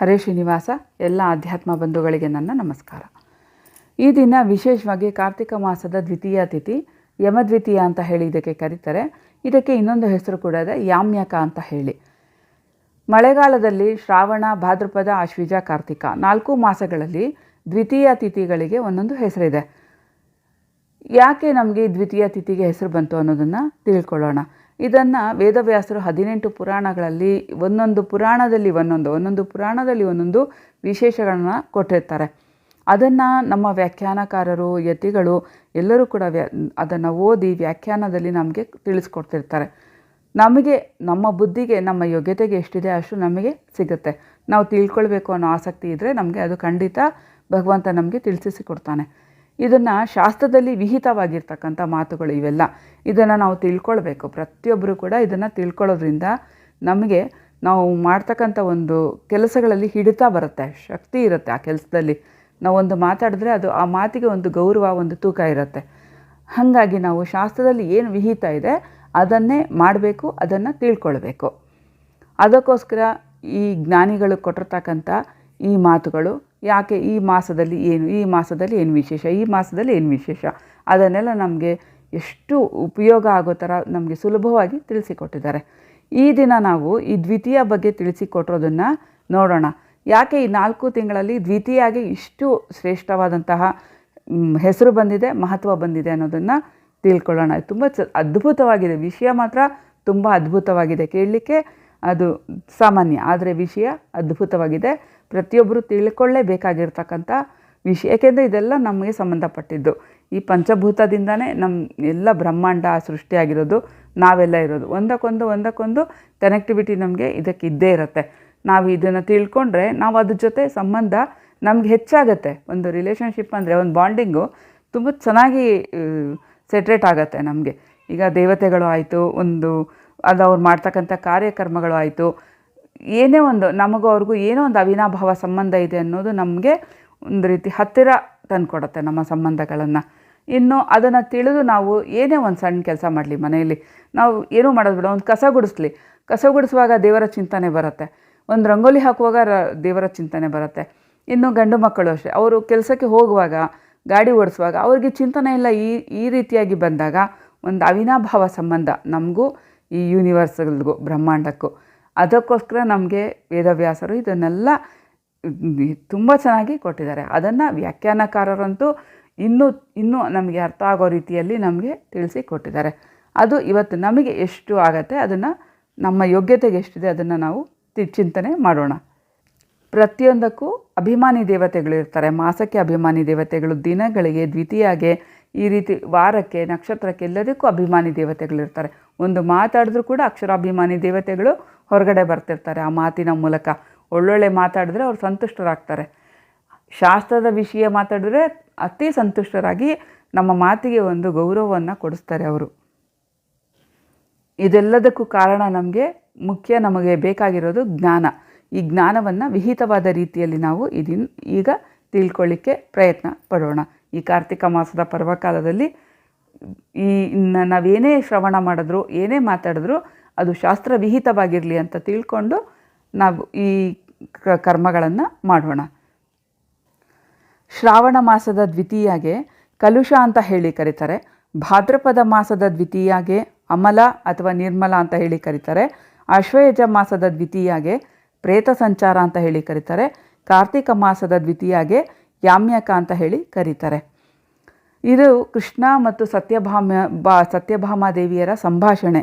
ಹರೇ ಶ್ರೀನಿವಾಸ, ಎಲ್ಲ ಆಧ್ಯಾತ್ಮ ಬಂಧುಗಳಿಗೆ ನನ್ನ ನಮಸ್ಕಾರ. ಈ ದಿನ ವಿಶೇಷವಾಗಿ ಕಾರ್ತಿಕ ಮಾಸದ ದ್ವಿತೀಯ ತಿಥಿ, ಯಮದ್ವಿತೀಯ ಅಂತ ಹೇಳಿ ಇದಕ್ಕೆ ಕರೀತಾರೆ. ಇದಕ್ಕೆ ಇನ್ನೊಂದು ಹೆಸರು ಕೂಡ ಇದೆ, ಯಾಮ್ಯಕ ಅಂತ ಹೇಳಿ. ಮಳೆಗಾಲದಲ್ಲಿ ಶ್ರಾವಣ, ಭಾದ್ರಪದ ಆಶ್ವಿಜ ಕಾರ್ತಿಕ ನಾಲ್ಕು ಮಾಸಗಳಲ್ಲಿ ದ್ವಿತೀಯ ತಿಥಿಗಳಿಗೆ ಒಂದೊಂದು ಹೆಸರಿದೆ. ಯಾಕೆ ನಮಗೆ ದ್ವಿತೀಯ ತಿಥಿಗೆ ಹೆಸರು ಬಂತು ಅನ್ನೋದನ್ನು ತಿಳ್ಕೊಳ್ಳೋಣ. ಇದನ್ನು ವೇದವ್ಯಾಸರು ಹದಿನೆಂಟು ಪುರಾಣಗಳಲ್ಲಿ ಒಂದೊಂದು ಪುರಾಣದಲ್ಲಿ ಒಂದೊಂದು ಒಂದೊಂದು ಪುರಾಣದಲ್ಲಿ ಒಂದೊಂದು ವಿಶೇಷಗಳನ್ನ ಕೊಟ್ಟಿರ್ತಾರೆ. ಅದನ್ನು ನಮ್ಮ ವ್ಯಾಖ್ಯಾನಕಾರರು, ಯತಿಗಳು ಎಲ್ಲರೂ ಕೂಡ ವ್ಯಾ, ಅದನ್ನು ಓದಿ ವ್ಯಾಖ್ಯಾನದಲ್ಲಿ ನಮಗೆ ತಿಳಿಸ್ಕೊಡ್ತಿರ್ತಾರೆ. ನಮಗೆ, ನಮ್ಮ ಬುದ್ಧಿಗೆ, ನಮ್ಮ ಯೋಗ್ಯತೆಗೆ ಎಷ್ಟಿದೆ ಅಷ್ಟು ನಮಗೆ ಸಿಗುತ್ತೆ. ನಾವು ತಿಳ್ಕೊಳ್ಬೇಕು ಅನ್ನೋ ಆಸಕ್ತಿ ಇದ್ದರೆ ನಮಗೆ ಅದು ಖಂಡಿತ ಭಗವಂತ ನಮಗೆ ತಿಳಿಸಿ ಕೊಡ್ತಾನೆ. ಇದನ್ನು ಶಾಸ್ತ್ರದಲ್ಲಿ ವಿಹಿತವಾಗಿರ್ತಕ್ಕಂಥ ಮಾತುಗಳು ಇವೆಲ್ಲ. ಇದನ್ನು ನಾವು ತಿಳ್ಕೊಳ್ಬೇಕು. ಪ್ರತಿಯೊಬ್ಬರು ಕೂಡ ಇದನ್ನು ತಿಳ್ಕೊಳ್ಳೋದ್ರಿಂದ ನಮಗೆ ನಾವು ಮಾಡ್ತಕ್ಕಂಥ ಒಂದು ಕೆಲಸಗಳಲ್ಲಿ ಹಿಡಿತ ಬರುತ್ತೆ. ಶಕ್ತಿ ಇರುತ್ತೆ ಆ ಕೆಲಸದಲ್ಲಿ. ನಾವೊಂದು ಮಾತಾಡಿದ್ರೆ ಅದು ಆ ಮಾತಿಗೆ ಒಂದು ಗೌರವ, ಒಂದು ತೂಕ ಇರುತ್ತೆ. ಹಾಗಾಗಿ ನಾವು ಶಾಸ್ತ್ರದಲ್ಲಿ ಏನು ವಿಹಿತ ಇದೆ ಅದನ್ನೇ ಮಾಡಬೇಕು, ಅದನ್ನು ತಿಳ್ಕೊಳ್ಬೇಕು. ಅದಕ್ಕೋಸ್ಕರ ಈ ಜ್ಞಾನಿಗಳು ಕೊಟ್ಟಿರ್ತಕ್ಕಂಥ ಈ ಮಾತುಗಳು ಯಾಕೆ ಈ ಮಾಸದಲ್ಲಿ ಏನು, ಈ ಮಾಸದಲ್ಲಿ ಏನು ವಿಶೇಷ, ಈ ಮಾಸದಲ್ಲಿ ಏನು ವಿಶೇಷ? ಅದನ್ನೆಲ್ಲ ನಮಗೆ ಎಷ್ಟು ಉಪಯೋಗ ಆಗೋ ಥರ ನಮಗೆ ಸುಲಭವಾಗಿ ತಿಳಿಸಿಕೊಟ್ಟಿದ್ದಾರೆ. ಈ ದಿನ ನಾವು ಈ ದ್ವಿತೀಯ ಬಗ್ಗೆ ತಿಳಿಸಿಕೊಟ್ಟಿರೋದನ್ನು ನೋಡೋಣ. ಯಾಕೆ ಈ ನಾಲ್ಕು ತಿಂಗಳಲ್ಲಿ ದ್ವಿತೀಯಾಗಿ ಇಷ್ಟು ಶ್ರೇಷ್ಠವಾದಂತಹ ಹೆಸರು ಬಂದಿದೆ, ಮಹತ್ವ ಬಂದಿದೆ ಅನ್ನೋದನ್ನು ತಿಳ್ಕೊಳ್ಳೋಣ. ತುಂಬ ಚ, ಅದ್ಭುತವಾಗಿದೆ. ವಿಷಯ ಮಾತ್ರ ತುಂಬ ಅದ್ಭುತವಾಗಿದೆ. ಕೇಳಲಿಕ್ಕೆ ಅದು ಸಾಮಾನ್ಯ, ಆದರೆ ವಿಷಯ ಅದ್ಭುತವಾಗಿದೆ. ಪ್ರತಿಯೊಬ್ಬರು ತಿಳ್ಕೊಳ್ಳೇಬೇಕಾಗಿರ್ತಕ್ಕಂಥ ವಿಷಯ. ಏಕೆಂದರೆ ಇದೆಲ್ಲ ನಮಗೆ ಸಂಬಂಧಪಟ್ಟಿದ್ದು. ಈ ಪಂಚಭೂತದಿಂದನೇ ನಮ್ಮ ಎಲ್ಲ ಬ್ರಹ್ಮಾಂಡ ಸೃಷ್ಟಿಯಾಗಿರೋದು ನಾವೆಲ್ಲ ಇರೋದು. ಒಂದಕ್ಕೊಂದು ಒಂದಕ್ಕೊಂದು ಕನೆಕ್ಟಿವಿಟಿ ನಮಗೆ ಇದಕ್ಕೆ ಇದ್ದೇ ಇರುತ್ತೆ. ನಾವು ಇದನ್ನು ತಿಳ್ಕೊಂಡ್ರೆ ನಾವು ಅದ್ರ ಜೊತೆ ಸಂಬಂಧ ನಮ್ಗೆ ಹೆಚ್ಚಾಗುತ್ತೆ. ಒಂದು ರಿಲೇಷನ್ಶಿಪ್ ಅಂದರೆ ಒಂದು ಬಾಂಡಿಂಗು ತುಂಬ ಚೆನ್ನಾಗಿ ಸೆಟ್ರೇಟ್ ಆಗುತ್ತೆ ನಮಗೆ. ಈಗ ದೇವತೆಗಳು ಆಯಿತು, ಒಂದು ಅದು ಅವ್ರು ಮಾಡ್ತಕ್ಕಂಥ ಕಾರ್ಯಕ್ರಮಗಳು ಆಯಿತು ಏನೇ ಒಂದು ನಮಗೂ ಅವ್ರಿಗೂ ಏನೋ ಒಂದು ಅವಿನಾಭಾವ ಸಂಬಂಧ ಇದೆ ಅನ್ನೋದು ನಮಗೆ ಒಂದು ರೀತಿ ಹತ್ತಿರ ತಂದುಕೊಡುತ್ತೆ ನಮ್ಮ ಸಂಬಂಧಗಳನ್ನು. ಇನ್ನು ಅದನ್ನು ತಿಳಿದು ನಾವು ಏನೇ ಒಂದು ಸಣ್ಣ ಕೆಲಸ ಮಾಡಲಿ ಮನೆಯಲ್ಲಿ. ನಾವು ಏನೂ ಮಾಡೋದು ಬಿಡೋ, ಒಂದು ಕಸ ಗುಡಿಸ್ಲಿ. ಕಸ ಗುಡಿಸುವಾಗ ದೇವರ ಚಿಂತನೆ ಬರುತ್ತೆ. ಒಂದು ರಂಗೋಲಿ ಹಾಕುವಾಗ ರ, ದೇವರ ಚಿಂತನೆ ಬರುತ್ತೆ. ಇನ್ನು ಗಂಡು ಮಕ್ಕಳು ಅಷ್ಟೇ. ಅವರು ಕೆಲಸಕ್ಕೆ ಹೋಗುವಾಗ, ಗಾಡಿ ಓಡಿಸುವಾಗ, ಅವ್ರಿಗೆ ಚಿಂತನೆ ಎಲ್ಲ ಈ ಈ ರೀತಿಯಾಗಿ ಬಂದಾಗ ಒಂದು ಅವಿನಾಭಾವ ಸಂಬಂಧ ನಮಗೂ ಈ ಯೂನಿವರ್ಸ್ಗಳಿಗೂ ಬ್ರಹ್ಮಾಂಡಕ್ಕೂ. ಅದಕ್ಕೋಸ್ಕರ ನಮಗೆ ವೇದವ್ಯಾಸರು ಇದನ್ನೆಲ್ಲ ತುಂಬ ಚೆನ್ನಾಗಿ ಕೊಟ್ಟಿದ್ದಾರೆ. ಅದನ್ನು ವ್ಯಾಖ್ಯಾನಕಾರರಂತೂ ಇನ್ನೂ ಇನ್ನೂ ನಮಗೆ ಅರ್ಥ ಆಗೋ ರೀತಿಯಲ್ಲಿ ನಮಗೆ ತಿಳಿಸಿ ಕೊಟ್ಟಿದ್ದಾರೆ. ಅದು ಇವತ್ತು ನಮಗೆ ಎಷ್ಟು ಆಗತ್ತೆ, ಅದನ್ನು ನಮ್ಮ ಯೋಗ್ಯತೆಗೆ ಎಷ್ಟಿದೆ, ಅದನ್ನು ನಾವು ಚಿಂತನೆ ಮಾಡೋಣ. ಪ್ರತಿಯೊಂದಕ್ಕೂ ಅಭಿಮಾನಿ ದೇವತೆಗಳು ಇರ್ತಾರೆ. ಮಾಸಕ್ಕೆ ಅಭಿಮಾನಿ ದೇವತೆಗಳು, ದಿನಗಳಿಗೆ, ದ್ವಿತೀಯಾಗೆ, ಈ ರೀತಿ ವಾರಕ್ಕೆ, ನಕ್ಷತ್ರಕ್ಕೆ ಎಲ್ಲದಕ್ಕೂ ಅಭಿಮಾನಿ ದೇವತೆಗಳಿರ್ತಾರೆ ಒಂದು ಮಾತಾಡಿದ್ರೂ ಕೂಡ ಅಕ್ಷರಾಭಿಮಾನಿ ದೇವತೆಗಳು ಹೊರಗಡೆ ಬರ್ತಿರ್ತಾರೆ ಆ ಮಾತಿನ ಮೂಲಕ. ಒಳ್ಳೊಳ್ಳೆ ಮಾತಾಡಿದ್ರೆ ಅವ್ರು ಸಂತುಷ್ಟರಾಗ್ತಾರೆ. ಶಾಸ್ತ್ರದ ವಿಷಯ ಮಾತಾಡಿದ್ರೆ ಅತಿ ಸಂತುಷ್ಟರಾಗಿ ನಮ್ಮ ಮಾತಿಗೆ ಒಂದು ಗೌರವವನ್ನು ಕೊಡಿಸ್ತಾರೆ ಅವರು. ಇದೆಲ್ಲದಕ್ಕೂ ಕಾರಣ ನಮಗೆ ಮುಖ್ಯ ನಮಗೆ ಬೇಕಾಗಿರೋದು ಜ್ಞಾನ. ಈ ಜ್ಞಾನವನ್ನು ವಿಹಿತವಾದ ರೀತಿಯಲ್ಲಿ ನಾವು ಇದನ್ನು ಈಗ ತಿಳ್ಕೊಳ್ಳಿಕ್ಕೆ ಪ್ರಯತ್ನ ಪಡೋಣ. ಈ ಕಾರ್ತಿಕ ಮಾಸದ ಪರ್ವಕಾಲದಲ್ಲಿ ಈ ನಾವೇನೇ ಶ್ರವಣ ಮಾಡಿದ್ರು, ಏನೇ ಮಾತಾಡಿದ್ರು ಅದು ಶಾಸ್ತ್ರ ವಿಹಿತವಾಗಿರಲಿ ಅಂತ ತಿಳ್ಕೊಂಡು ನಾವು ಈ ಕರ್ಮಗಳನ್ನು ಮಾಡೋಣ. ಶ್ರಾವಣ ಮಾಸದ ದ್ವಿತೀಯಾಗೆ ಕಲುಷ ಅಂತ ಹೇಳಿ ಕರೀತಾರೆ. ಭಾದ್ರಪದ ಮಾಸದ ದ್ವಿತೀಯಾಗೆ ಅಮಲ ಅಥವಾ ನಿರ್ಮಲ ಅಂತ ಹೇಳಿ ಕರೀತಾರೆ. ಅಶ್ವಯಜ ಮಾಸದ ದ್ವಿತೀಯಾಗೆ ಪ್ರೇತ ಸಂಚಾರ ಅಂತ ಹೇಳಿ ಕರೀತಾರೆ. ಕಾರ್ತಿಕ ಮಾಸದ ದ್ವಿತೀಯಾಗೆ ಯಾಮ್ಯಕ ಅಂತ ಹೇಳಿ ಕರೀತಾರೆ. ಇದು ಕೃಷ್ಣ ಮತ್ತು ಸತ್ಯಭಾಮ ಬಾ ಸತ್ಯಭಾಮಾದೇವಿಯರ ಸಂಭಾಷಣೆ.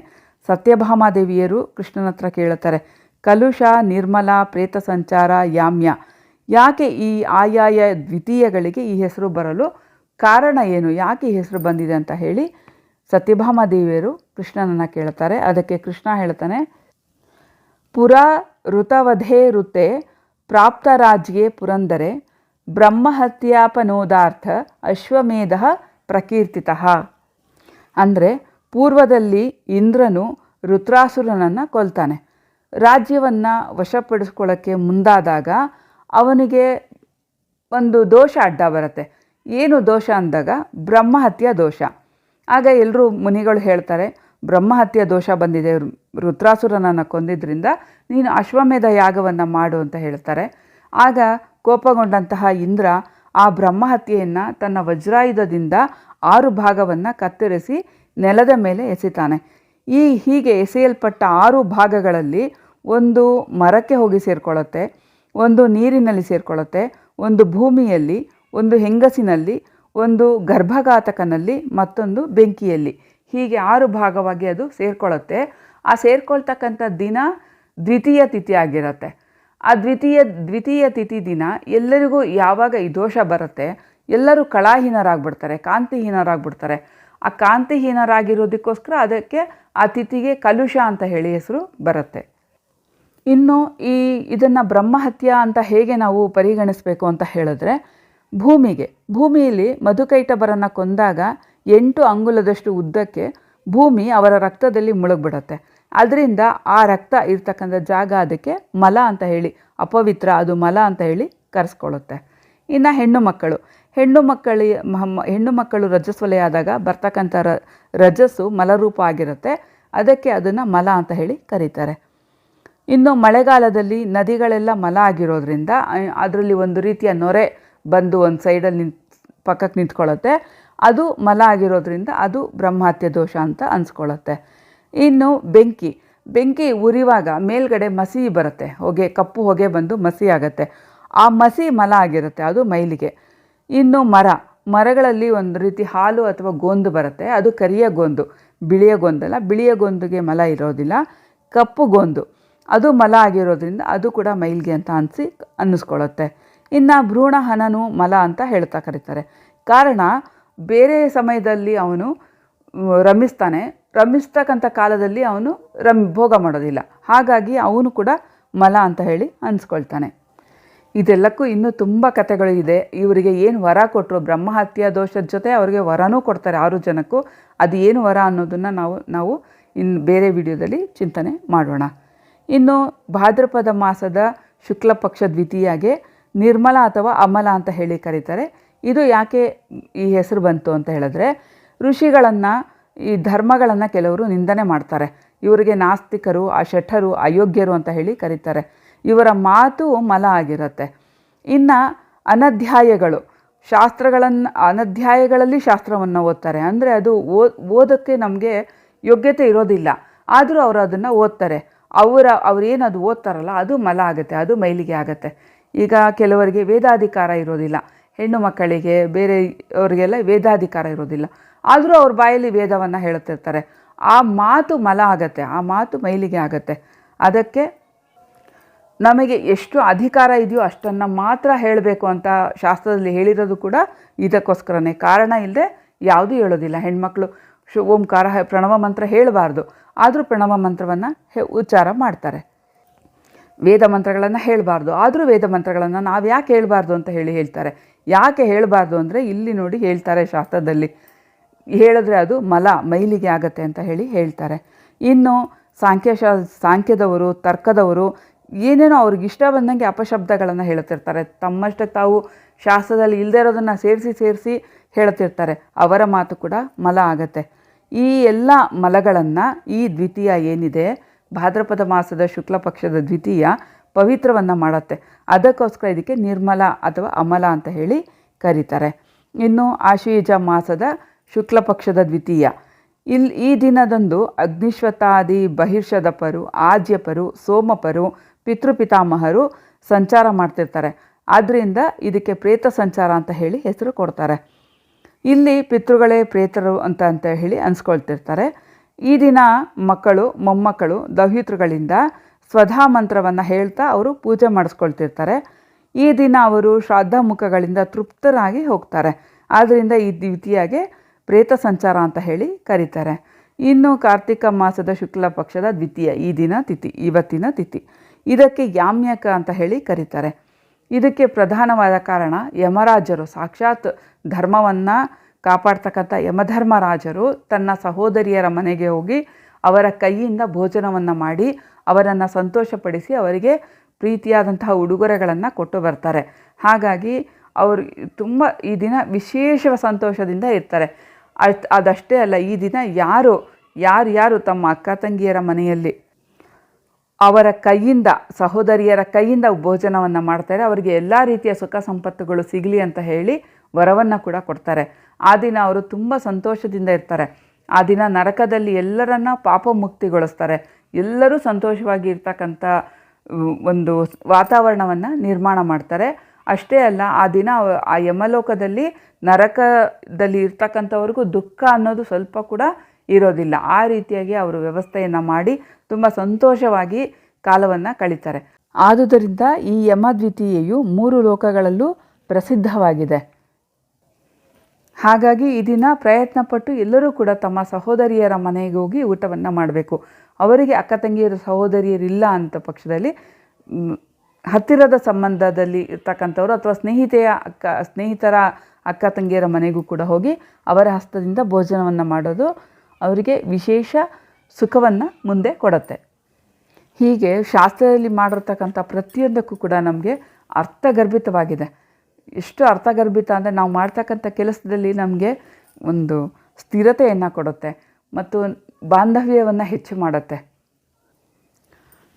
ಸತ್ಯಭಾಮಾದೇವಿಯರು ಕೃಷ್ಣನ ಹತ್ರ ಕೇಳುತ್ತಾರೆ ಕಲುಷ, ನಿರ್ಮಲ, ಪ್ರೇತ ಸಂಚಾರ, ಯಾಮ್ಯ. ಯಾಕೆ ಈ ಆಯಾಯ ದ್ವಿತೀಯಗಳಿಗೆ ಈ ಹೆಸರು ಬರಲು ಕಾರಣ ಏನು, ಯಾಕೆ ಈ ಹೆಸರು ಬಂದಿದೆ ಅಂತ ಹೇಳಿ ಸತ್ಯಭಾಮಾದೇವಿಯರು ಕೃಷ್ಣನನ್ನು ಕೇಳುತ್ತಾರೆ ಅದಕ್ಕೆ ಕೃಷ್ಣ ಹೇಳ್ತಾನೆ, ಪುರ ಋತವಧೇ ಋತೆ ಪ್ರಾಪ್ತರಾಜ್ಗೆ ಪುರಂದರೆ ಬ್ರಹ್ಮಹತ್ಯಾಪನೋದಾರ್ಥ ಅಶ್ವಮೇಧ ಪ್ರಕೀರ್ತಿತ. ಅಂದರೆ ಪೂರ್ವದಲ್ಲಿ ಇಂದ್ರನು ರುದ್ರಾಸುರನನ್ನು ಕೊಲ್ತಾನೆ. ರಾಜ್ಯವನ್ನು ವಶಪಡಿಸ್ಕೊಳ್ಳೋಕ್ಕೆ ಮುಂದಾದಾಗ ಅವನಿಗೆ ಒಂದು ದೋಷ ಅಡ್ಡ ಬರುತ್ತೆ. ಏನು ದೋಷ ಅಂದಾಗ ಬ್ರಹ್ಮಹತ್ಯ ದೋಷ. ಆಗ ಎಲ್ಲರೂ ಮುನಿಗಳು ಹೇಳ್ತಾರೆ, ಬ್ರಹ್ಮಹತ್ಯ ದೋಷ ಬಂದಿದೆ, ರುದ್ರಾಸುರನನ್ನು ಕೊಂದಿದ್ರಿಂದ ನೀನು ಅಶ್ವಮೇಧ ಯಾಗವನ್ನು ಮಾಡು ಅಂತ ಹೇಳ್ತಾರೆ. ಆಗ ಕೋಪಗೊಂಡಂತಹ ಇಂದ್ರ ಆ ಬ್ರಹ್ಮಹತ್ಯೆಯನ್ನು ತನ್ನ ವಜ್ರಾಯುಧದಿಂದ ಆರು ಭಾಗವನ್ನು ಕತ್ತರಿಸಿ ನೆಲದ ಮೇಲೆ ಎಸಿತಾನೆ. ಈ ಹೀಗೆ ಎಸೆಯಲ್ಪಟ್ಟ ಆರು ಭಾಗಗಳಲ್ಲಿ ಒಂದು ಮರಕ್ಕೆ ಹೋಗಿ ಸೇರಿಕೊಳ್ಳುತ್ತೆ, ಒಂದು ನೀರಿನಲ್ಲಿ ಸೇರಿಕೊಳ್ಳುತ್ತೆ, ಒಂದು ಭೂಮಿಯಲ್ಲಿ, ಒಂದು ಹೆಂಗಸಿನಲ್ಲಿ, ಒಂದು ಗರ್ಭಘಾತಕನಲ್ಲಿ, ಮತ್ತೊಂದು ಬೆಂಕಿಯಲ್ಲಿ. ಹೀಗೆ ಆರು ಭಾಗವಾಗಿ ಅದು ಸೇರಿಕೊಳ್ಳುತ್ತೆ. ಆ ಸೇರ್ಕೊಳ್ತಕ್ಕಂಥ ದಿನ ದ್ವಿತೀಯ ತಿಥಿ ಆಗಿರುತ್ತೆ ಆ ದ್ವಿತೀಯ ದ್ವಿತೀಯ ತಿಥಿ ದಿನ ಎಲ್ಲರಿಗೂ ಯಾವಾಗ ಈ ದೋಷ ಬರುತ್ತೆ, ಎಲ್ಲರೂ ಕಳಾಹೀನರಾಗ್ಬಿಡ್ತಾರೆ, ಕಾಂತಿಹೀನರಾಗ್ಬಿಡ್ತಾರೆ. ಆ ಕಾಂತಿಹೀನರಾಗಿರೋದಕ್ಕೋಸ್ಕರ ಅದಕ್ಕೆ ಆ ತಿಥಿಗೆ ಕಲುಷ ಅಂತ ಹೇಳಿ ಹೆಸರು ಬರುತ್ತೆ. ಇನ್ನು ಈ ಇದನ್ನು ಬ್ರಹ್ಮಹತ್ಯ ಅಂತ ಹೇಗೆ ನಾವು ಪರಿಗಣಿಸಬೇಕು ಅಂತ ಹೇಳಿದ್ರೆ, ಭೂಮಿಗೆ, ಭೂಮಿಯಲ್ಲಿ ಮಧುಕೈಟಬರನ್ನು ಕೊಂದಾಗ ಎಂಟು ಅಂಗುಲದಷ್ಟು ಉದ್ದಕ್ಕೆ ಭೂಮಿ ಅವರ ರಕ್ತದಲ್ಲಿ ಮುಳುಗ್ಬಿಡತ್ತೆ. ಅದರಿಂದ ಆ ರಕ್ತ ಇರ್ತಕ್ಕಂಥ ಜಾಗ ಅದಕ್ಕೆ ಮಲ ಅಂತ ಹೇಳಿ, ಅಪವಿತ್ರ ಅದು ಮಲ ಅಂತ ಹೇಳಿ ಕರೆಸ್ಕೊಳ್ಳುತ್ತೆ. ಇನ್ನು ಹೆಣ್ಣು ಮಕ್ಕಳು ಹೆಣ್ಣು ಮಕ್ಕಳಿ ಹೆಣ್ಣು ಮಕ್ಕಳು ರಜಸ್ವಲೆ ಆದಾಗ ಬರ್ತಕ್ಕಂಥ ರ, ರಜಸ್ಸು ಮಲರೂಪ ಆಗಿರುತ್ತೆ. ಅದಕ್ಕೆ ಅದನ್ನು ಮಲ ಅಂತ ಹೇಳಿ ಕರೀತಾರೆ. ಇನ್ನು ಮಳೆಗಾಲದಲ್ಲಿ ನದಿಗಳೆಲ್ಲ ಮಲ ಆಗಿರೋದ್ರಿಂದ ಅದರಲ್ಲಿ ಒಂದು ರೀತಿಯ ನೊರೆ ಬಂದು ಒಂದು ಸೈಡಲ್ಲಿ ನಿಂತ್, ಪಕ್ಕಕ್ಕೆ ನಿಂತ್ಕೊಳ್ಳುತ್ತೆ. ಅದು ಮಲ ಆಗಿರೋದ್ರಿಂದ ಅದು ಬ್ರಹ್ಮಹತ್ಯೆ ದೋಷ ಅಂತ ಅನ್ಸ್ಕೊಳ್ಳುತ್ತೆ. ಇನ್ನು ಬೆಂಕಿ ಬೆಂಕಿ ಉರಿವಾಗ ಮೇಲ್ಗಡೆ ಮಸಿ ಬರುತ್ತೆ. ಹೊಗೆ, ಕಪ್ಪು ಹೊಗೆ ಬಂದು ಮಸಿ ಆಗುತ್ತೆ. ಆ ಮಸಿ ಮಲ ಆಗಿರುತ್ತೆ, ಅದು ಮೈಲಿಗೆ. ಇನ್ನು ಮರ. ಮರಗಳಲ್ಲಿ ಒಂದು ರೀತಿ ಹಾಲು ಅಥವಾ ಗೊಂದು ಬರುತ್ತೆ. ಅದು ಕರಿಯ ಗೊಂದು, ಬಿಳಿಯ ಗೊಂದಲ್ಲ. ಬಿಳಿಯ ಗೊಂದುಗೆ ಮಲ ಇರೋದಿಲ್ಲ. ಕಪ್ಪು ಗೊಂದು. ಅದು ಮಲ ಆಗಿರೋದ್ರಿಂದ ಅದು ಕೂಡ ಮೈಲ್ಗೆ ಅಂತ ಅನಿಸಿ ಅನ್ನಿಸ್ಕೊಳ್ಳುತ್ತೆ. ಇನ್ನು ಭ್ರೂಣ ಹನನು ಮಲ ಅಂತ ಹೇಳ್ತಾ ಕರೀತಾರೆ. ಕಾರಣ, ಬೇರೆ ಸಮಯದಲ್ಲಿ ಅವನು ರಮಿಸ್ತಾನೆ. ರಮಿಸ್ತಕ್ಕಂಥ ಕಾಲದಲ್ಲಿ ಅವನು ರಮ್, ಭೋಗ ಮಾಡೋದಿಲ್ಲ. ಹಾಗಾಗಿ ಅವನು ಕೂಡ ಮಲ ಅಂತ ಹೇಳಿ ಅನ್ಸ್ಕೊಳ್ತಾನೆ. ಇದೆಲ್ಲಕ್ಕೂ ಇನ್ನೂ ತುಂಬ ಕಥೆಗಳು ಇದೆ. ಇವರಿಗೆ ಏನು ವರ ಕೊಟ್ಟರು ಬ್ರಹ್ಮಹತ್ಯಾ ದೋಷದ ಜೊತೆ ಅವರಿಗೆ ವರನೂ ಕೊಡ್ತಾರೆ ಆರು ಜನಕ್ಕೂ. ಅದು ಏನು ವರ ಅನ್ನೋದನ್ನು ನಾವು ನಾವು ಇನ್ನು ಬೇರೆ ವಿಡಿಯೋದಲ್ಲಿ ಚಿಂತನೆ ಮಾಡೋಣ. ಇನ್ನು ಭಾದ್ರಪದ ಮಾಸದ ಶುಕ್ಲ ಪಕ್ಷ ದ್ವಿತೀಯಾಗೆ ನಿರ್ಮಲ ಅಥವಾ ಅಮಲ ಅಂತ ಹೇಳಿ ಕರೀತಾರೆ. ಇದು ಯಾಕೆ ಈ ಹೆಸರು ಬಂತು ಅಂತ ಹೇಳಿದ್ರೆ, ಋಷಿಗಳನ್ನು, ಈ ಧರ್ಮಗಳನ್ನು ಕೆಲವರು ನಿಂದನೆ ಮಾಡ್ತಾರೆ. ಇವರಿಗೆ ನಾಸ್ತಿಕರು ಆ ಶಠರು ಅಯೋಗ್ಯರು ಅಂತ ಹೇಳಿ ಕರೀತಾರೆ. ಇವರ ಮಾತು ಮಲ ಆಗಿರುತ್ತೆ. ಇನ್ನು ಅನಧ್ಯಾಯಗಳು, ಶಾಸ್ತ್ರಗಳನ್ನು, ಅನಧ್ಯಾಯಗಳಲ್ಲಿ ಶಾಸ್ತ್ರವನ್ನು ಓದ್ತಾರೆ. ಅಂದರೆ ಅದು ಓದ್ ಓದೋಕ್ಕೆ ನಮಗೆ ಯೋಗ್ಯತೆ ಇರೋದಿಲ್ಲ. ಆದರೂ ಅವರು ಅದನ್ನು ಓದ್ತಾರೆ. ಅವರ ಅವ್ರೇನು ಅದು ಓದ್ತಾರಲ್ಲ, ಅದು ಮಲ ಆಗುತ್ತೆ, ಅದು ಮೈಲಿಗೆ ಆಗುತ್ತೆ. ಈಗ ಕೆಲವರಿಗೆ ವೇದಾಧಿಕಾರ ಇರೋದಿಲ್ಲ. ಹೆಣ್ಣು ಮಕ್ಕಳಿಗೆ ಬೇರೆ ಅವರಿಗೆಲ್ಲ ವೇದಾಧಿಕಾರ ಇರೋದಿಲ್ಲ. ಆದರೂ ಅವ್ರ ಬಾಯಲ್ಲಿ ವೇದವನ್ನು ಹೇಳುತ್ತಿರ್ತಾರೆ ಆ ಮಾತು ಮಲ ಆಗತ್ತೆ, ಆ ಮಾತು ಮೈಲಿಗೆ ಆಗತ್ತೆ. ಅದಕ್ಕೆ ನಮಗೆ ಎಷ್ಟು ಅಧಿಕಾರ ಇದೆಯೋ ಅಷ್ಟನ್ನು ಮಾತ್ರ ಹೇಳಬೇಕು ಅಂತ ಶಾಸ್ತ್ರದಲ್ಲಿ ಹೇಳಿರೋದು ಕೂಡ ಇದಕ್ಕೋಸ್ಕರನೇ. ಕಾರಣ ಇಲ್ಲದೆ ಯಾವುದೂ ಹೇಳೋದಿಲ್ಲ. ಹೆಣ್ಮಕ್ಳು ಶು ಓಂಕಾರ, ಪ್ರಣವ ಮಂತ್ರ ಹೇಳಬಾರ್ದು. ಆದರೂ ಪ್ರಣವ ಮಂತ್ರವನ್ನು ಉಚ್ಚಾರ ಮಾಡ್ತಾರೆ. ವೇದ ಮಂತ್ರಗಳನ್ನು ಹೇಳಬಾರ್ದು. ಆದರೂ ವೇದ ಮಂತ್ರಗಳನ್ನು ನಾವು ಯಾಕೆ ಹೇಳಬಾರ್ದು ಅಂತ ಹೇಳಿ ಹೇಳ್ತಾರೆ. ಯಾಕೆ ಹೇಳಬಾರ್ದು ಅಂದರೆ ಇಲ್ಲಿ ನೋಡಿ ಹೇಳ್ತಾರೆ ಶಾಸ್ತ್ರದಲ್ಲಿ. ಹೇಳಿದ್ರೆ ಅದು ಮಲ ಮೈಲಿಗೆ ಆಗತ್ತೆ ಅಂತ ಹೇಳಿ ಹೇಳ್ತಾರೆ. ಇನ್ನು ಸಾಂಖ್ಯಶಾ ಸಾಂಖ್ಯದವರು, ತರ್ಕದವರು ಏನೇನೋ ಅವ್ರಿಗೆ ಇಷ್ಟ ಬಂದಂಗೆ ಅಪಶಬ್ದಗಳನ್ನು ಹೇಳುತ್ತಿರ್ತಾರೆ ತಮ್ಮಷ್ಟಕ್ಕೆ ತಾವು ಶಾಸ್ತ್ರದಲ್ಲಿ ಇಲ್ಲದೇ ಇರೋದನ್ನು ಸೇರಿಸಿ ಸೇರಿಸಿ ಹೇಳುತ್ತಿರ್ತಾರೆ ಅವರ ಮಾತು ಕೂಡ ಮಲ ಆಗತ್ತೆ. ಈ ಎಲ್ಲ ಮಲಗಳನ್ನು ಈ ದ್ವಿತೀಯ ಏನಿದೆ, ಭಾದ್ರಪದ ಮಾಸದ ಶುಕ್ಲ ಪಕ್ಷದ ದ್ವಿತೀಯ ಪವಿತ್ರವನ್ನು ಮಾಡುತ್ತೆ. ಅದಕ್ಕೋಸ್ಕರ ಇದಕ್ಕೆ ನಿರ್ಮಲ ಅಥವಾ ಅಮಲ ಅಂತ ಹೇಳಿ ಕರೀತಾರೆ. ಇನ್ನು ಆಶೀಜ ಮಾಸದ ಶುಕ್ಲ ಪಕ್ಷದ ದ್ವಿತೀಯ. ಇಲ್ಲಿ ಈ ದಿನದಂದು ಅಗ್ನಿಶ್ವತಾದಿ ಬಹಿರ್ಷದಪರು ಆಜ್ಯಪರು ಸೋಮಪರು ಪಿತೃಪಿತಾಮಹರು ಸಂಚಾರ ಮಾಡ್ತಿರ್ತಾರೆ. ಆದ್ದರಿಂದ ಇದಕ್ಕೆ ಪ್ರೇತ ಸಂಚಾರ ಅಂತ ಹೇಳಿ ಹೆಸರು ಕೊಡ್ತಾರೆ. ಇಲ್ಲಿ ಪಿತೃಗಳೇ ಪ್ರೇತರು ಅಂತ ಅಂತ ಹೇಳಿ ಅನ್ಸ್ಕೊಳ್ತಿರ್ತಾರೆ. ಈ ದಿನ ಮಕ್ಕಳು, ಮೊಮ್ಮಕ್ಕಳು ದೌಹಿತೃಗಳಿಂದ ಸ್ವಧಾ ಮಂತ್ರವನ್ನು ಹೇಳ್ತಾ ಅವರು ಪೂಜೆ ಮಾಡಿಸ್ಕೊಳ್ತಿರ್ತಾರೆ. ಈ ದಿನ ಅವರು ಶ್ರಾದ್ದಾಮುಖಗಳಿಂದ ತೃಪ್ತರಾಗಿ ಹೋಗ್ತಾರೆ. ಆದ್ದರಿಂದ ಈ ದ್ವಿತೀಯಾಗೆ ಪ್ರೇತ ಸಂಚಾರ ಅಂತ ಹೇಳಿ ಕರೀತಾರೆ. ಇನ್ನು ಕಾರ್ತಿಕ ಮಾಸದ ಶುಕ್ಲ ಪಕ್ಷದ ದ್ವಿತೀಯ, ಈ ದಿನ ತಿಥಿ, ಇವತ್ತಿನ ತಿಥಿ. ಇದಕ್ಕೆ ಯಾಮ್ಯಕ ಅಂತ ಹೇಳಿ ಕರೀತಾರೆ. ಇದಕ್ಕೆ ಪ್ರಧಾನವಾದ ಕಾರಣ ಯಮರಾಜರು. ಸಾಕ್ಷಾತ್ ಧರ್ಮವನ್ನು ಕಾಪಾಡ್ತಕ್ಕಂಥ ಯಮಧರ್ಮರಾಜರು ತನ್ನ ಸಹೋದರಿಯರ ಮನೆಗೆ ಹೋಗಿ ಅವರ ಕೈಯಿಂದ ಭೋಜನವನ್ನು ಮಾಡಿ ಅವರನ್ನು ಸಂತೋಷಪಡಿಸಿ ಅವರಿಗೆ ಪ್ರೀತಿಯಾದಂತಹ ಉಡುಗೊರೆಗಳನ್ನು ಕೊಟ್ಟು ಬರ್ತಾರೆ. ಹಾಗಾಗಿ ಅವರು ತುಂಬ ಈ ದಿನ ವಿಶೇಷ ಸಂತೋಷದಿಂದ ಇರ್ತಾರೆ. ಅದಷ್ಟೇ ಅಲ್ಲ, ಈ ದಿನ ಯಾರು ಯಾರು ಯಾರು ತಮ್ಮ ಅಕ್ಕ ತಂಗಿಯರ ಮನೆಯಲ್ಲಿ ಅವರ ಕೈಯಿಂದ, ಸಹೋದರಿಯರ ಕೈಯಿಂದ ಭೋಜನವನ್ನು ಮಾಡ್ತಾರೆ. ಅವರಿಗೆ ಎಲ್ಲ ರೀತಿಯ ಸುಖ ಸಂಪತ್ತುಗಳು ಸಿಗಲಿ ಅಂತ ಹೇಳಿ ವರವನ್ನು ಕೂಡ ಕೊಡ್ತಾರೆ. ಆ ದಿನ ಅವರು ತುಂಬ ಸಂತೋಷದಿಂದ ಇರ್ತಾರೆ. ಆ ದಿನ ನರಕದಲ್ಲಿ ಎಲ್ಲರನ್ನ ಪಾಪ ಮುಕ್ತಿಗೊಳಿಸ್ತಾರೆ. ಎಲ್ಲರೂ ಸಂತೋಷವಾಗಿ ಇರ್ತಕ್ಕಂಥ ಒಂದು ವಾತಾವರಣವನ್ನು ನಿರ್ಮಾಣ ಮಾಡ್ತಾರೆ. ಅಷ್ಟೇ ಅಲ್ಲ, ಆ ದಿನ ಆ ಯಮಲೋಕದಲ್ಲಿ ನರಕದಲ್ಲಿ ಇರ್ತಕ್ಕಂಥವ್ರಿಗೂ ದುಃಖ ಅನ್ನೋದು ಸ್ವಲ್ಪ ಕೂಡ ಇರೋದಿಲ್ಲ. ಆ ರೀತಿಯಾಗಿ ಅವರು ವ್ಯವಸ್ಥೆಯನ್ನು ಮಾಡಿ ತುಂಬ ಸಂತೋಷವಾಗಿ ಕಾಲವನ್ನು ಕಳೀತಾರೆ. ಆದುದರಿಂದ ಈ ಯಮದ್ವಿತೀಯೆಯು ಮೂರು ಲೋಕಗಳಲ್ಲೂ ಪ್ರಸಿದ್ಧವಾಗಿದೆ. ಹಾಗಾಗಿ ಈ ದಿನ ಪ್ರಯತ್ನಪಟ್ಟು ಎಲ್ಲರೂ ಕೂಡ ತಮ್ಮ ಸಹೋದರಿಯರ ಮನೆಗೆ ಹೋಗಿ ಊಟವನ್ನು ಮಾಡಬೇಕು. ಅವರಿಗೆ ಅಕ್ಕ ತಂಗಿಯರ ಸಹೋದರಿಯರಿಲ್ಲ ಅಂತ ಪಕ್ಷದಲ್ಲಿ ಹತ್ತಿರದ ಸಂಬಂಧದಲ್ಲಿ ಇರ್ತಕ್ಕಂಥವ್ರು ಅಥವಾ ಸ್ನೇಹಿತೆಯ ಅಕ್ಕ, ಸ್ನೇಹಿತರ ಅಕ್ಕ ತಂಗಿಯರ ಮನೆಗೂ ಕೂಡ ಹೋಗಿ ಅವರ ಹಸ್ತದಿಂದ ಭೋಜನವನ್ನು ಮಾಡೋದು ಅವರಿಗೆ ವಿಶೇಷ ಸುಖವನ್ನು ಮುಂದೆ ಕೊಡುತ್ತೆ. ಹೀಗೆ ಶಾಸ್ತ್ರದಲ್ಲಿ ಮಾಡಿರ್ತಕ್ಕಂಥ ಪ್ರತಿಯೊಂದಕ್ಕೂ ಕೂಡ ನಮಗೆ ಅರ್ಥಗರ್ಭಿತವಾಗಿದೆ. ಎಷ್ಟು ಅರ್ಥಗರ್ಭಿತ ಅಂದರೆ ನಾವು ಮಾಡ್ತಕ್ಕಂಥ ಕೆಲಸದಲ್ಲಿ ನಮಗೆ ಒಂದು ಸ್ಥಿರತೆಯನ್ನು ಕೊಡುತ್ತೆ ಮತ್ತು ಬಾಂಧವ್ಯವನ್ನು ಹೆಚ್ಚು ಮಾಡುತ್ತೆ.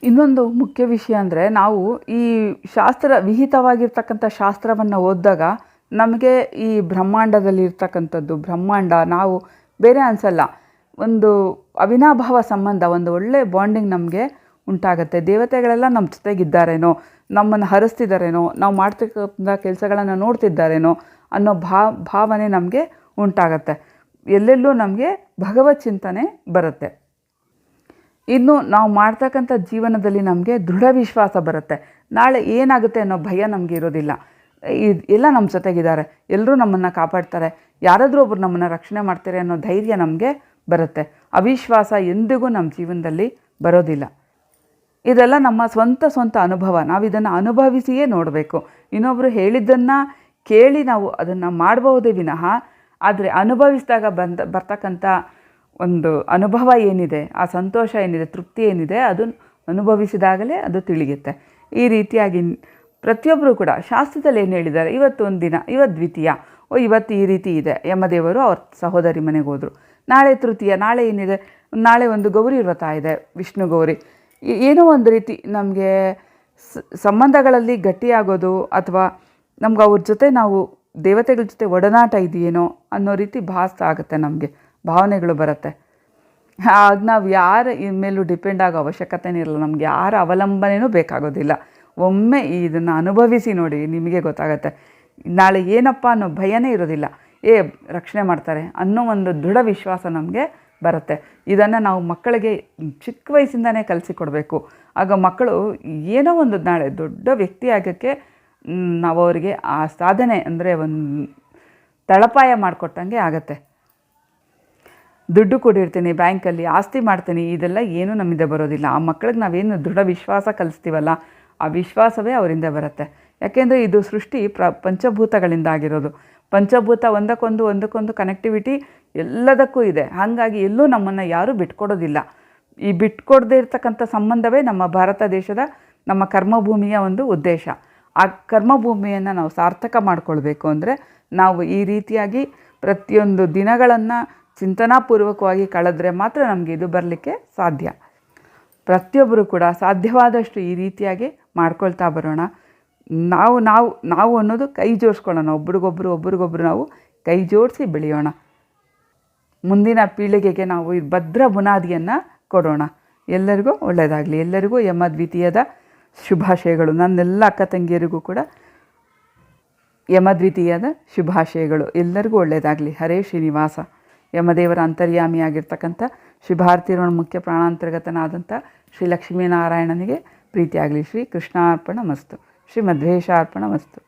ಇನ್ನೊಂದು ಮುಖ್ಯ ವಿಷಯ ಅಂದರೆ ನಾವು ಈ ಶಾಸ್ತ್ರ, ವಿಹಿತವಾಗಿರ್ತಕ್ಕಂಥ ಶಾಸ್ತ್ರವನ್ನು ಓದಿದಾಗ ನಮಗೆ ಈ ಬ್ರಹ್ಮಾಂಡದಲ್ಲಿ ಇರ್ತಕ್ಕಂಥದ್ದು ಬ್ರಹ್ಮಾಂಡ, ನಾವು ಬೇರೆ ಅನಿಸಲ್ಲ. ಒಂದು ಅವಿನಾಭಾವ ಸಂಬಂಧ, ಒಂದು ಒಳ್ಳೆಯ ಬಾಂಡಿಂಗ್ ನಮಗೆ ಉಂಟಾಗುತ್ತೆ. ದೇವತೆಗಳೆಲ್ಲ ನಮ್ಮ ಜೊತೆಗಿದ್ದಾರೇನೋ, ನಮ್ಮನ್ನು ಹರಿಸ್ತಿದ್ದಾರೇನೋ ನಾವು ಮಾಡ್ತಕ್ಕಂಥ ಕೆಲಸಗಳನ್ನು ನೋಡ್ತಿದ್ದಾರೇನೋ ಅನ್ನೋ ಭಾ, ಭಾವನೆ ನಮಗೆ ಉಂಟಾಗತ್ತೆ. ಎಲ್ಲೆಲ್ಲೂ ನಮಗೆ ಭಗವತ್ ಚಿಂತನೆ ಬರುತ್ತೆ. ಇನ್ನು ನಾವು ಮಾಡ್ತಕ್ಕಂಥ ಜೀವನದಲ್ಲಿ ನಮಗೆ ದೃಢ ವಿಶ್ವಾಸ ಬರುತ್ತೆ. ನಾಳೆ ಏನಾಗುತ್ತೆ ಅನ್ನೋ ಭಯ ನಮಗೆ ಇರೋದಿಲ್ಲ. ಎಲ್ಲ ನಮ್ಮ ಜೊತೆಗಿದ್ದಾರೆ. ಎಲ್ಲರೂ ನಮ್ಮನ್ನು ಕಾಪಾಡ್ತಾರೆ. ಯಾರಾದರೂ ಒಬ್ಬರು ನಮ್ಮನ್ನು ರಕ್ಷಣೆ ಮಾಡ್ತಾರೆ ಅನ್ನೋ ಧೈರ್ಯ ನಮಗೆ ಬರುತ್ತೆ. ಅವಿಶ್ವಾಸ ಎಂದಿಗೂ ನಮ್ಮ ಜೀವನದಲ್ಲಿ ಬರೋದಿಲ್ಲ. ಇದೆಲ್ಲ ನಮ್ಮ ಸ್ವಂತ ಸ್ವಂತ ಅನುಭವ. ನಾವು ಇದನ್ನು ಅನುಭವಿಸಿಯೇ ನೋಡಬೇಕು. ಇನ್ನೊಬ್ಬರು ಹೇಳಿದ್ದನ್ನು ಕೇಳಿ ನಾವು ಅದನ್ನು ಮಾಡಬಹುದೇ ವಿನಃ, ಆದರೆ ಅನುಭವಿಸಿದಾಗ ಬಂದ, ಬರ್ತಕ್ಕಂಥ ಒಂದು ಅನುಭವ ಏನಿದೆ, ಆ ಸಂತೋಷ ಏನಿದೆ, ತೃಪ್ತಿ ಏನಿದೆ, ಅದು ಅನುಭವಿಸಿದಾಗಲೇ ಅದು ತಿಳಿಯುತ್ತೆ. ಈ ರೀತಿಯಾಗಿ ಪ್ರತಿಯೊಬ್ಬರು ಕೂಡ ಶಾಸ್ತ್ರದಲ್ಲಿ ಏನು ಹೇಳಿದ್ದಾರೆ? ಇವತ್ತು ಒಂದು ದಿನ ಇವತ್ತು ದ್ವಿತೀಯ ಓ, ಇವತ್ತು ಈ ರೀತಿ ಇದೆ. ಯಮದೇವರು ಅವ್ರ ಸಹೋದರಿ ಮನೆಗೆ ಹೋದರು. ನಾಳೆ ತೃತೀಯ, ನಾಳೆ ಏನಿದೆ? ನಾಳೆ ಒಂದು ಗೌರಿ ವ್ರತ ಇದೆ ವಿಷ್ಣು ಗೌರಿ. ಏನೋ ಒಂದು ರೀತಿ ನಮಗೆ ಸಂಬಂಧಗಳಲ್ಲಿ ಗಟ್ಟಿಯಾಗೋದು ಅಥವಾ ನಮ್ಗೆ ಅವ್ರ ಜೊತೆ ನಾವು ದೇವತೆಗಳ ಜೊತೆ ಒಡನಾಟ ಇದೆಯೇನೋ ಅನ್ನೋ ರೀತಿ ಭಾಸ ಆಗುತ್ತೆ ನಮಗೆ, ಭಾವನೆಗಳು ಬರುತ್ತೆ. ಆಗ ನಾವು ಯಾರ ಮೇಲೂ ಡಿಪೆಂಡ್ ಆಗೋ ಅವಶ್ಯಕತೆನೇ ಇರಲ್ಲ, ನಮ್ಗೆ ಯಾರ ಅವಲಂಬನೆಯೂ ಬೇಕಾಗೋದಿಲ್ಲ. ಒಮ್ಮೆ ಇದನ್ನು ಅನುಭವಿಸಿ ನೋಡಿ ನಿಮಗೆ ಗೊತ್ತಾಗತ್ತೆ. ನಾಳೆ ಏನಪ್ಪ ಅನ್ನೋ ಭಯನೇ ಇರೋದಿಲ್ಲ. ಏ, ರಕ್ಷಣೆ ಮಾಡ್ತಾರೆ ಅನ್ನೋ ಒಂದು ದೃಢ ವಿಶ್ವಾಸ ನಮಗೆ ಬರುತ್ತೆ. ಇದನ್ನು ನಾವು ಮಕ್ಕಳಿಗೆ ಚಿಕ್ಕ ವಯಸ್ಸಿಂದನೇ ಕಲಿಸಿಕೊಡ್ಬೇಕು. ಆಗ ಮಕ್ಕಳು ಏನೋ ಒಂದು ನಾಳೆ ದೊಡ್ಡ ವ್ಯಕ್ತಿ ಆಗೋಕ್ಕೆ ನಾವು ಅವರಿಗೆ ಆ ಸಾಧನೆ ಅಂದರೆ ಒಂದು ತಳಪಾಯ ಮಾಡಿಕೊಟ್ಟಂಗೆ ಆಗತ್ತೆ. ದುಡ್ಡು ಕೊಡಿರ್ತೀನಿ ಬ್ಯಾಂಕಲ್ಲಿ ಆಸ್ತಿ ಮಾಡ್ತೀನಿ, ಇದೆಲ್ಲ ಏನೂ ನಮ್ಮಿಂದ ಬರೋದಿಲ್ಲ. ಆ ಮಕ್ಕಳಿಗೆ ನಾವೇನು ದೃಢ ವಿಶ್ವಾಸ ಕಲಿಸ್ತೀವಲ್ಲ, ಆ ವಿಶ್ವಾಸವೇ ಅವರಿಂದ ಬರುತ್ತೆ. ಯಾಕೆಂದರೆ ಇದು ಸೃಷ್ಟಿ ಪ್ರ, ಪಂಚಭೂತಗಳಿಂದ ಆಗಿರೋದು. ಪಂಚಭೂತ ಒಂದಕ್ಕೊಂದು ಒಂದಕ್ಕೊಂದು ಕನೆಕ್ಟಿವಿಟಿ ಎಲ್ಲದಕ್ಕೂ ಇದೆ. ಹಾಗಾಗಿ ಎಲ್ಲೂ ನಮ್ಮನ್ನು ಯಾರೂ ಬಿಟ್ಕೊಡೋದಿಲ್ಲ. ಈ ಬಿಟ್ಕೊಡದೇ ಇರ್ತಕ್ಕಂಥ ಸಂಬಂಧವೇ ನಮ್ಮ ಭಾರತ ದೇಶದ ನಮ್ಮ ಕರ್ಮಭೂಮಿಯ ಒಂದು ಉದ್ದೇಶ. ಆ ಕರ್ಮಭೂಮಿಯನ್ನು ನಾವು ಸಾರ್ಥಕ ಮಾಡಿಕೊಳ್ಬೇಕು ಅಂದರೆ ನಾವು ಈ ರೀತಿಯಾಗಿ ಪ್ರತಿಯೊಂದು ದಿನಗಳನ್ನು ಚಿಂತನಾಪೂರ್ವಕವಾಗಿ ಕಳೆದ್ರೆ ಮಾತ್ರ ನಮಗೆ ಇದು ಬರಲಿಕ್ಕೆ ಸಾಧ್ಯ. ಪ್ರತಿಯೊಬ್ಬರು ಕೂಡ ಸಾಧ್ಯವಾದಷ್ಟು ಈ ರೀತಿಯಾಗಿ ಮಾಡ್ಕೊಳ್ತಾ ಬರೋಣ. ನಾವು ನಾವು ನಾವು ಅನ್ನೋದು ಕೈ ಜೋಡಿಸ್ಕೊಳ್ಳೋಣ. ಒಬ್ರಿಗೊಬ್ರು ಒಬ್ರಿಗೊಬ್ರು ನಾವು ಕೈ ಜೋಡಿಸಿ ಬೆಳೆಯೋಣ. ಮುಂದಿನ ಪೀಳಿಗೆಗೆ ನಾವು ಈ ಭದ್ರ ಬುನಾದಿಯನ್ನು ಕೊಡೋಣ. ಎಲ್ಲರಿಗೂ ಒಳ್ಳೆಯದಾಗಲಿ. ಎಲ್ಲರಿಗೂ ಯಮ ದ್ವಿತೀಯದ ಶುಭಾಶಯಗಳು. ನನ್ನೆಲ್ಲ ಅಕ್ಕ ತಂಗಿಯರಿಗೂ ಕೂಡ ಯಮದ್ವಿತೀಯದ ಶುಭಾಶಯಗಳು. ಎಲ್ಲರಿಗೂ ಒಳ್ಳೆಯದಾಗಲಿ. ಹರೇ ಶ್ರೀನಿವಾಸ. ಯಮದೇವರ ಅಂತರ್ಯಾಮಿಯಾಗಿರ್ತಕ್ಕಂಥ ಶ್ರೀ ಭಾರತೀಯ ಮುಖ್ಯ ಪ್ರಾಣಾಂತರ್ಗತನಾದಂಥ ಶ್ರೀ ಲಕ್ಷ್ಮೀನಾರಾಯಣನಿಗೆ ಪ್ರೀತಿಯಾಗಲಿ. ಶ್ರೀ ಕೃಷ್ಣಾರ್ಪಣ ಮಸ್ತು. ಶ್ರೀ ಮಧ್ವೇಶಾರ್ಪಣ ಮಸ್ತು